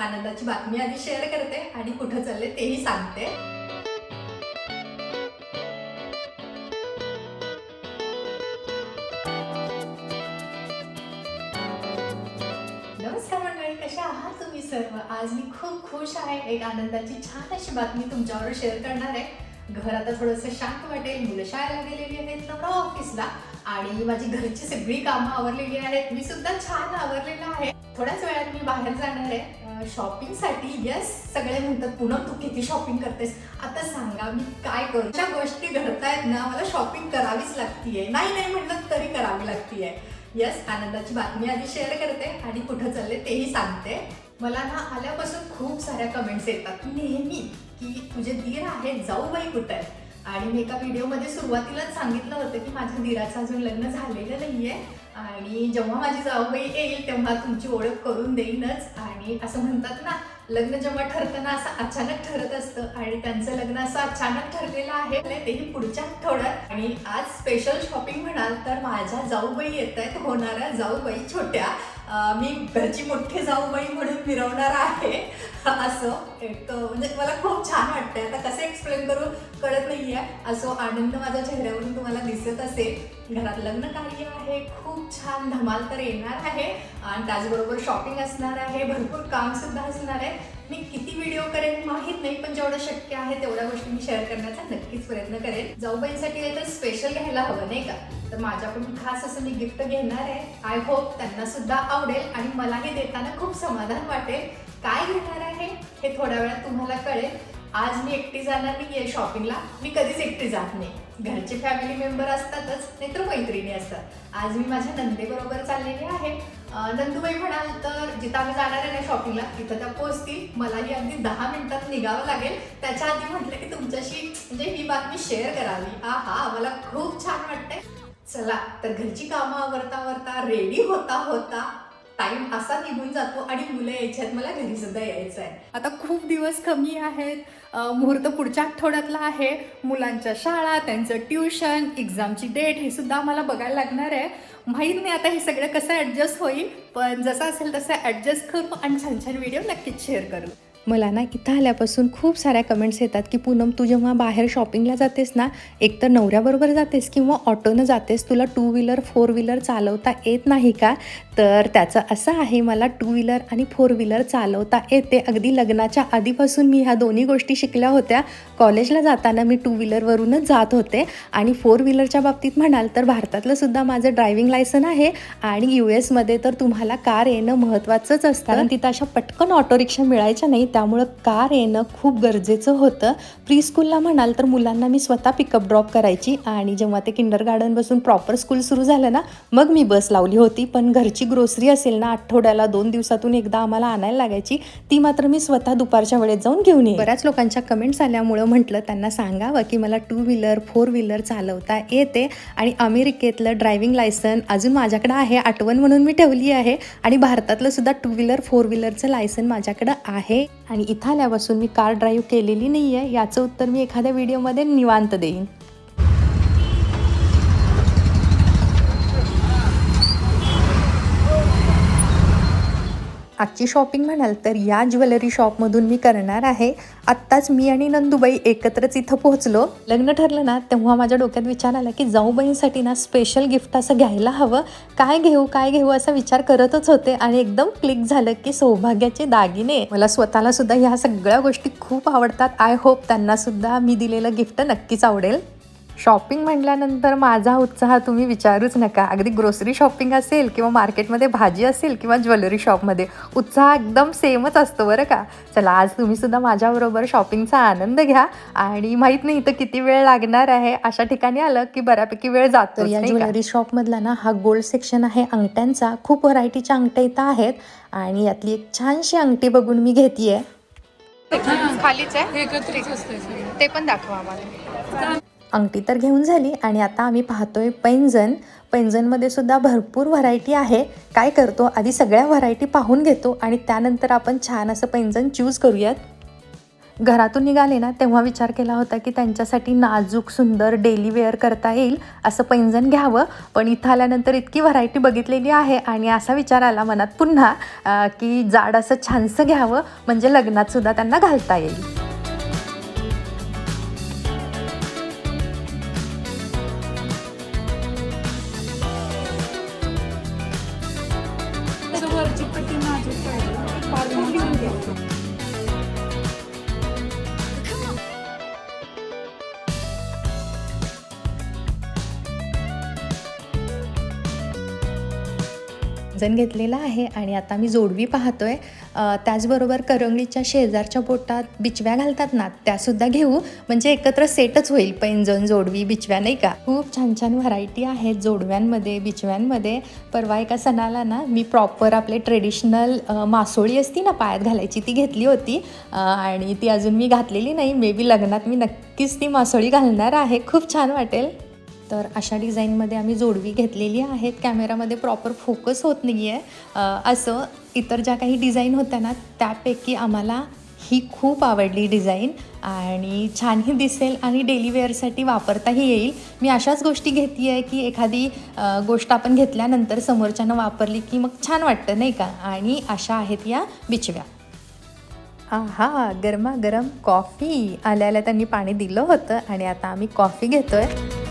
आनंदाची बातमी आधी शेअर करते आणि कुठं चालले तेही सांगते. नमस्कार मंडळी कशा आहात तुम्ही सर्व? आज मी खूप खुश आहे. एक आनंदाची छान अशी बातमी तुमच्यावर शेअर करणार आहे. घर आता थोडंसं शांत वाटेल मुलं शाळेला गेलेली आहेत नवरा ऑफिसला आणि माझी घरची सगळी कामं आवरलेली आहेत. मी सुद्धा छान आवरलेलं आहे. थोड्याच वेळात मी बाहेर जाणार आहे. शॉपिंगसाठी येस सगळे म्हणतात पूनम तू किती शॉपिंग करतेस? आता सांगा मी काय करू? ज्या गोष्टी घडतायत ना मला शॉपिंग करावीच लागतीये. नाही नाही म्हटलं तरी करावी लागतीये. येस आनंदाची बातमी आधी शेअर करते आणि कुठं चालले तेही सांगते. मला ना आल्यापासून खूप साऱ्या कमेंट्स येतात. नेहमी की तुझे दीर आहेत जाऊ बाई कुठं? आहे आणि मी एका व्हिडिओमध्ये सुरुवातीलाच सांगितलं होतं की माझ्या दिराचं अजून लग्न झालेलं नाहीये. आणि जेव्हा माझी जाऊबाई येईल तेव्हा तुमची ओळख करून देईनच. आणि असं म्हणतात ना लग्न जेव्हा ठरतं ना असं अचानक ठरत असतं आणि त्यांचं लग्न असं अचानक ठरलेलं आहे तेही पुढच्या आठवड्यात. आणि आज स्पेशल शॉपिंग म्हणाल तर माझ्या जाऊबाई येत आहेत होणाऱ्या जाऊबाई छोट्या. मी घरची मोठी जाऊबाई म्हणून मिरवणार आहे. असं. एक म्हणजे मला खूप छान वाटतंय. आता कसं एक्सप्लेन करू? कळत नाहीये. असो आनंद माझ्या चेहऱ्यावरून तुम्हाला दिसत असेल. घरात लग्न कार्य आहे खूप छान धमाल तर येणार आहे. आणि त्याचबरोबर शॉपिंग असणार आहे भरपूर काम सुद्धा असणार आहे. मी किती व्हिडिओ करेन माहीत नाही पण जेवढं शक्य आहे तेवढ्या गोष्टी मी शेअर करण्याचा नक्कीच प्रयत्न करेन. जाऊबाईंसाठी काहीतरी स्पेशल घ्यायला हवं नाही का? तर माझ्याकडून खास असं मी गिफ्ट घेणार आहे. आय होप त्यांना सुद्धा आवडेल आणि मलाही देताना खूप समाधान वाटेल. काय घेणार आहे हे थोड्या वेळात तुम्हाला कळेल. आज मी एकटी जाणार नाही आहे शॉपिंगला मी कधीच एकटी जात नाही. घरचे फॅमिली मेंबर असतातच नाहीतर मैत्रिणी असतात. आज मी माझ्या नंदेबरोबर चाललेली आहे. नंदूबाई म्हणाल तर जिथं आम्ही जाणार आहे ना शॉपिंगला तिथं त्या पोहोचतील मलाही अगदी दहा मिनिटात निघावं लागेल. त्याच्या आधी म्हटलं की तुमच्याशी म्हणजे ही बातमी शेअर करावी. हा हा मला खूप छान वाटतंय. चला तर घरची कामं आवरता आवरता रेडी होता होता टाइम असा निघून जातो आणि मुलं यायच्यात मला घरी सुद्धा यायचं आहे. आता खूप दिवस कमी आहेत. मुहूर्त पुढच्या आठवड्यातला आहे. मुलांच्या शाळा त्यांचं ट्युशन एक्झामची डेट हे सुद्धा आम्हाला बघायला लागणार आहे. माहीत नाही आता हे सगळं कसं ॲडजस्ट होईल. पण जसं असेल तसं ॲडजस्ट करू आणि छान छान व्हिडिओ नक्कीच शेअर करू. मला ना इथं आल्यापासून खूप साऱ्या कमेंट्स येतात की पूनम तू जेव्हा बाहेर शॉपिंगला जातेस ना एकतर नवऱ्याबरोबर जातेस किंवा ऑटोनं जातेस तुला टू व्हीलर फोर व्हीलर चालवता येत नाही का? तर त्याचं असं आहे मला टू व्हीलर आणि फोर व्हीलर चालवता येते. अगदी लग्नाच्या आधीपासून मी ह्या दोन्ही गोष्टी शिकल्या होत्या. कॉलेजला जाताना मी टू व्हीलरवरूनच जात होते. आणि फोर व्हीलरच्या बाबतीत म्हणाल तर भारतातलं सुद्धा माझं ड्रायव्हिंग लायसन आहे आणि यू एसमध्ये तर तुम्हाला कार येणं महत्त्वाचंच असतं. कारण तिथं अशा पटकन ऑटो रिक्षा मिळायच्या नाही त्यामुळं कार येणं खूप गरजेचं होतं. प्री स्कूलला म्हणाल तर मुलांना मी स्वतः पिकअप ड्रॉप करायची आणि जेव्हा ते किंडर गार्डनपासून प्रॉपर स्कूल सुरू झालं ना मग मी बस लावली होती. पण घरची ग्रोसरी असेल ना आठवड्याला दोन दिवसातून एकदा आम्हाला आणायला लागायची. ती मात्र मी स्वतः दुपारच्या वेळेत जाऊन घेऊन येईन बऱ्याच लोकांच्या कमेंट्स आल्यामुळं म्हटलं त्यांना सांगावं की मला टू व्हीलर फोर व्हीलर चालवता येते आणि अमेरिकेतलं ड्रायव्हिंग लायसन अजून माझ्याकडं आहे आठवण म्हणून मी ठेवली आहे आणि भारतातलं सुद्धा टू व्हीलर फोर व्हीलरचं लायसन माझ्याकडं आहे. आणि इथं आल्यापासून मी कार ड्राईव्ह केलेली नाही आहे याचं उत्तर मी एखाद्या व्हिडिओमध्ये निवांत देईन. आजची शॉपिंग म्हणाल तर या ज्वेलरी शॉपमधून मी करणार आहे. आत्ताच मी आणि नंदुबाई एकत्रच इथं पोहोचलो. लग्न ठरलं ना तेव्हा माझ्या डोक्यात विचार आला की जाऊबाईंसाठी ना स्पेशल गिफ्ट असं घ्यायला हवं. काय घेऊ काय घेऊ असा विचार करतच होते आणि एकदम क्लिक झालं की सौभाग्याचे दागिने. मला स्वतःला सुद्धा ह्या सगळ्या गोष्टी खूप आवडतात. आय होप त्यांना सुद्धा मी दिलेलं गिफ्ट नक्कीच आवडेल. शॉपिंग म्हटल्यानंतर माझा उत्साह तुम्ही विचारूच नका. अगदी ग्रोसरी शॉपिंग असेल किंवा मार्केटमध्ये भाजी असेल किंवा ज्वेलरी शॉपमध्ये उत्साह एकदम सेमच असतो बरं का. चला आज तुम्ही सुद्धा माझ्याबरोबर शॉपिंगचा आनंद घ्या आणि माहीत नाही इथं किती वेळ लागणार आहे. अशा ठिकाणी आलं की बऱ्यापैकी वेळ जातो या ज्वेलरी शॉपमधला ना हा गोल्ड सेक्शन आहे अंगठ्यांचा. खूप व्हरायटीच्या अंगठ्या इथं आहेत आणि यातली एक छानशी अंगठी बघून मी घेतीये. खालीच आहे? हे. ते पण दाखवा आम्हाला. अंगठी तर घेऊन झाली आणि आता आम्ही पाहतोय पैंजण. पैंजणमध्ये सुद्धा भरपूर व्हरायटी आहे. काय करतो? आधी सगळ्या व्हरायटी पाहून घेतो आणि त्यानंतर आपण छान असं पैंजण चूज करूयात. घरातून निघाले ना तेव्हा विचार केला होता की त्यांच्यासाठी नाजूक सुंदर डेली वेअर करता येईल असं पैंजण घ्यावं. पण इथं आल्यानंतर इतकी व्हरायटी बघितलेली आहे आणि असा विचार आला मनात पुन्हा की जाड असं छानसं घ्यावं. म्हणजे लग्नातसुद्धा त्यांना घालता येईल. जण घेतलेलं आहे आणि आता मी जोडवी पाहतोय. आहे त्याचबरोबर करंगळीच्या शेजारच्या पोटात बिचव्या घालतात ना त्यासुद्धा घेऊ. म्हणजे एकत्र सेटच होईल पैंजण जोडवी बिचव्या नाही का? खूप छान छान व्हरायटी आहेत जोडव्यांमध्ये बिचव्यांमध्ये. परवा एका सणाला ना मी प्रॉपर आपले ट्रेडिशनल मासोळी असती ना पायात घालायची ती घेतली होती. आणि ती अजून मी घातलेली नाही. मे बी लग्नात मी नक्कीच ती मासोळी घालणार आहे. खूप छान वाटेल. तर अशा डिझाईनमध्ये आम्ही जोडवी घेतलेली आहेत. कॅमेरामध्ये प्रॉपर फोकस होत नाही आहे असं इतर ज्या काही डिझाईन होत्या ना त्यापैकी आम्हाला ही खूप आवडली डिझाईन आणि छानही दिसेल आणि डेली वेअरसाठी वापरताही येईल. मी अशाच गोष्टी घेते आहे की एखादी गोष्ट आपण घेतल्यानंतर समोरच्यानं वापरली की मग छान वाटतं नाही का? आणि अशा आहेत या बिचव्या आहा गरमागरम कॉफी. आल्याला त्यांनी पाणी दिलं होतं आणि आता आम्ही कॉफी घेतो आहे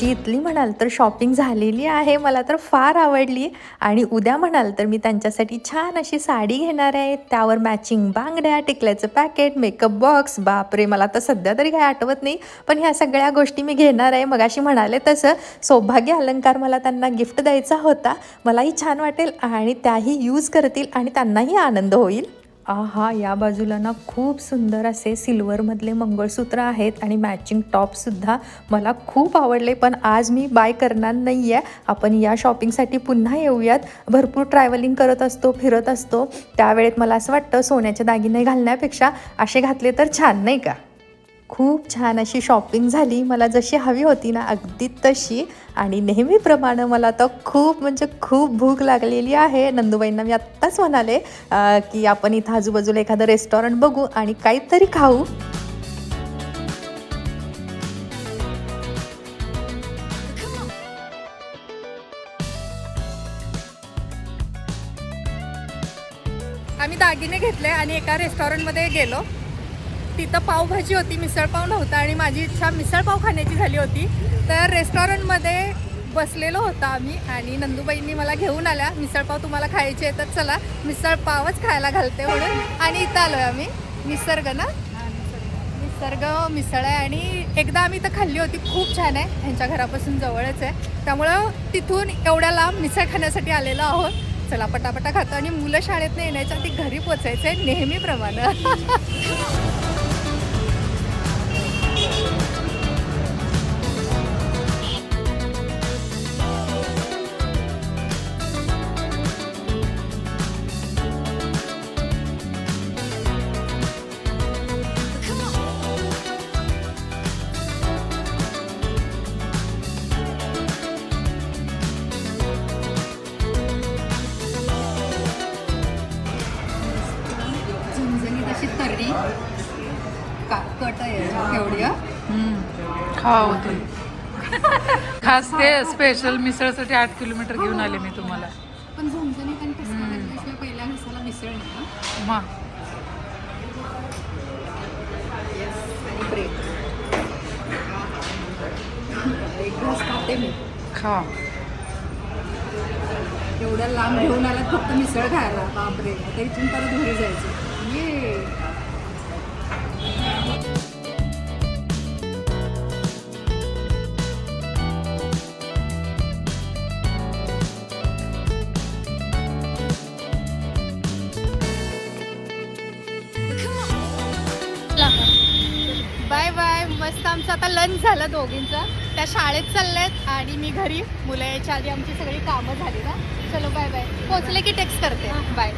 जी इथली म्हणाल तर शॉपिंग झालेली आहे मला तर फार आवडली. आणि उद्या म्हणाल तर मी त्यांच्यासाठी छान अशी साडी घेणार आहे. त्यावर मॅचिंग बांगड्या टिकल्याचं पॅकेट मेकअप बॉक्स बापरे मला तर सध्या तरी काही आठवत नाही. पण ह्या सगळ्या गोष्टी मी घेणार आहे. मगाशी म्हणाले तसं सौभाग्य अलंकार मला त्यांना गिफ्ट द्यायचा होता. मलाही छान वाटेल आणि त्याही यूज करतील आणि त्यांनाही आनंद होईल. आहा या बाजूला ना खूप सुंदर असे सिल्वरमधले मंगळसूत्र आहेत आणि मॅचिंग टॉपसुद्धा मला खूप आवडले पण आज मी बाय करणार नाही आहे आपण या शॉपिंगसाठी पुन्हा येऊयात. भरपूर ट्रॅव्हलिंग करत असतो फिरत असतो. त्यावेळेत मला असं वाटतं सोन्याचे दागिने घालण्यापेक्षा असे घातले तर छान नाही का? खूप छान अशी शॉपिंग झाली. मला जशी हवी होती ना अगदी तशी. आणि नेहमीप्रमाणे मला तर खूप म्हणजे खूप भूक लागलेली आहे. नंदूबाईंना मी आत्ताच म्हणाले की आपण इथं आजूबाजूला एखादं रेस्टॉरंट बघू आणि काहीतरी खाऊ. आम्ही दागिने घेतले आणि एका रेस्टॉरंटमध्ये गेलो. तिथं पावभाजी होती मिसळपाव नव्हता आणि माझी इच्छा मिसळपाव खाण्याची झाली होती. तर रेस्टॉरंटमध्ये बसलेलो होता आम्ही आणि नंदूबाईंनी मला घेऊन आल्या. मिसळपाव तुम्हाला खायचे आहे तर चला मिसळपावच खायला घालते म्हणून आणि इथं आलो आम्ही. निसर्ग ना? निसर्ग मिसळ आहे आणि एकदा आम्ही इथं खाल्ली होती खूप छान आहे. ह्यांच्या घरापासून जवळच आहे. त्यामुळं तिथून एवढ्या लांब मिसळ खाण्यासाठी आलेलो आहोत. चला पटापटा खातो आणि मुलं शाळेत येण्याच्या ती घरी पोचायचं आहे नेहमीप्रमाणे. अशी तर्री काकट आहे एवढी खाऊ ते. खास ते स्पेशल मिसळसाठी आठ किलोमीटर घेऊन आले मी तुम्हाला. पण पहिल्या मिसळ नाही एक खाते मी. खा. एवढ्या लांब घेऊन आलात फक्त मिसळ खायला. बापरे. आता इथून परत घरी जायचं. मस्त आमचं आता लंच झालं दोघींचं. त्या शाळेत चालल्यात आणि मी घरी. मुलं यायच्या आधी आमची सगळी कामं झाली ना. चलो बाय बाय पोचले की टेक्स्ट करते. बाय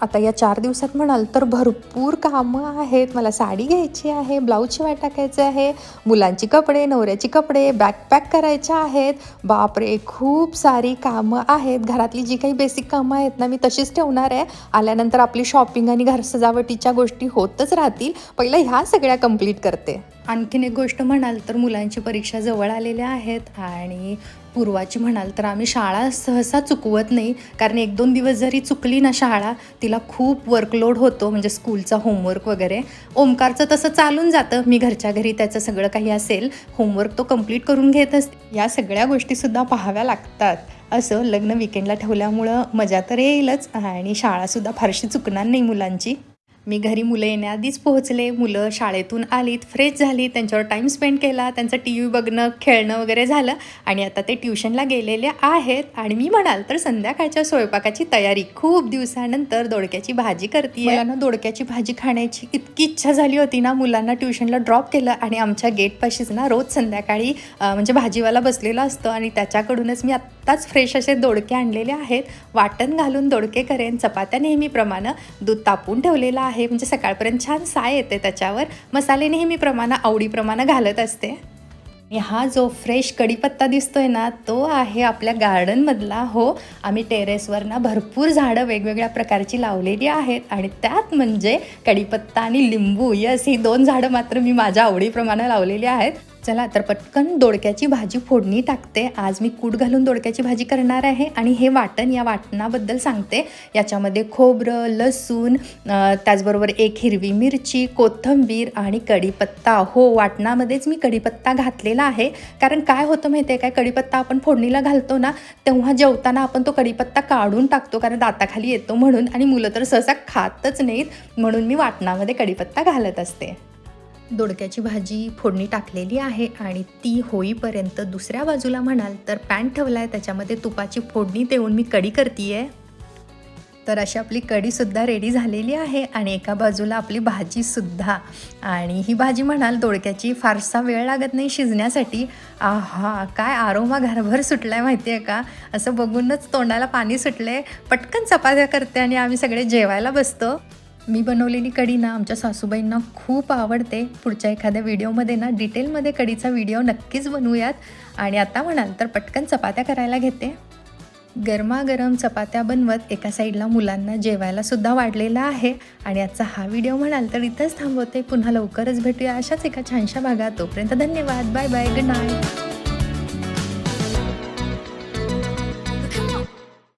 आता या चार दिवसात म्हणाल तर भरपूर कामं आहेत. मला साडी घ्यायची आहे ब्लाऊज शिवाय टाकायचे आहे मुलांची कपडे नवऱ्याची कपडे बॅकपॅक करायच्या आहेत. बापरे खूप सारी कामं आहेत. घरातली जी काही बेसिक कामं आहेत ना मी तशीच ठेवणार आहे. आल्यानंतर आपली शॉपिंग आणि घर सजावटीच्या गोष्टी होतच राहतील. पहिलं ह्या सगळ्या कंप्लीट करते. आणखीन एक गोष्ट म्हणाल तर मुलांची परीक्षा जवळ आलेल्या आहेत आणि पूर्वाची म्हणाल तर आम्ही शाळा सहसा चुकवत नाही. कारण एक दोन दिवस जरी चुकली ना शाळा तिला खूप वर्कलोड होतो म्हणजे स्कूलचा होमवर्क वगैरे. ओमकारचं तसं चालून जातं. मी घरच्या घरी त्याचं सगळं काही असेल होमवर्क तो कंप्लीट करून घेत असते या सगळ्या गोष्टीसुद्धा पाहाव्या लागतात. असं लग्न विकेंडला ठेवल्यामुळं मजा तर येईलच. आणि शाळासुद्धा फारशी चुकणार नाही मुलांची. मी घरी मुलं येण्याआधीच पोहोचले. मुलं शाळेतून आलीत फ्रेश झाली त्यांच्यावर टाईम स्पेंड केला त्यांचं टी व्ही बघणं खेळणं वगैरे झालं आणि आता ते ट्युशनला गेलेले आहेत. आणि मी म्हणाल तर संध्याकाळच्या स्वयंपाकाची तयारी खूप दिवसानंतर दोडक्याची भाजी करते मुलांना दोडक्याची भाजी खाण्याची इतकी इच्छा झाली होती ना मुलांना ट्युशनला ड्रॉप केलं आणि आमच्या गेटपाशीच ना रोज संध्याकाळी म्हणजे भाजीवाला बसलेला असतो आणि त्याच्याकडूनच मी आत्ताच फ्रेश असे दोडके आणलेले आहेत. वाटण घालून दोडके करेन चपात्या नेहमीप्रमाणे दूध तापून ठेवलेलं आहे. म्हणजे सकाळपर्यंत छान साय येते त्याच्यावर. मसाले नेहमीप्रमाणे आवडीप्रमाणे घालत असते. आणि हा जो फ्रेश कढीपत्ता दिसतोय ना तो आहे आपल्या गार्डनमधला हो आम्ही टेरेसवर ना भरपूर झाडं वेगवेगळ्या प्रकारची लावलेली आहेत. आणि त्यात म्हणजे कढीपत्ता आणि लिंबू यस ही दोन झाडं मात्र मी माझ्या आवडीप्रमाणे लावलेली आहेत. चला तर पटकन दोडक्याची भाजी फोडणी टाकते. आज मी कूट घालून दोडक्याची भाजी करणार आहे आणि हे वाटण या वाटणाबद्दल सांगते. याच्यामध्ये खोबरं लसूण त्याचबरोबर एक हिरवी मिरची कोथिंबीर आणि कढीपत्ता. हो वाटणामध्येच मी कढीपत्ता घातलेला आहे. कारण काय होतं माहिती आहे काय कढीपत्ता आपण फोडणीला घालतो ना तेव्हा जेवताना आपण तो कढीपत्ता काढून टाकतो. कारण दाताखाली येतो म्हणून आणि मुलं तर सहसा खातच नाहीत. म्हणून मी वाटणामध्ये कढीपत्ता घालत असते. दोडक्याची भाजी फोडणी टाकलेली आहे आणि ती होईपर्यंत दुसऱ्या बाजूला म्हणाल तर पॅन ठेवला आहे त्याच्यामध्ये तुपाची फोडणी देऊन मी कढी करते तर अशी आपली कढीसुद्धा रेडी झालेली आहे आणि एका बाजूला आपली भाजीसुद्धा आणि ही भाजी म्हणाल दोडक्याची फारसा वेळ लागत नाही शिजण्यासाठी. आहा काय आरोमा घरभर सुटला आहे माहिती आहे का? असं बघूनच तोंडाला पाणी सुटलं आहे पटकन चपात्या करते आणि आम्ही सगळे जेवायला बसतो. मी बनवलेली कढी ना आमच्या सासूबाईंना खूप आवडते. पुढच्या एखाद्या व्हिडिओमध्ये ना डिटेलमध्ये कढीचा व्हिडिओ नक्कीच बनवूयात. आणि आता म्हणाल तर पटकन चपात्या करायला घेते. गरमागरम चपात्या बनवत एका साईडला मुलांना जेवायलासुद्धा वाढलेला आहे. आणि आजचा हा व्हिडिओ म्हणाल तर इथंच थांबवते. पुन्हा लवकरच भेटूया अशाच एका छानशा भागात. तोपर्यंत धन्यवाद. Bye bye. Good night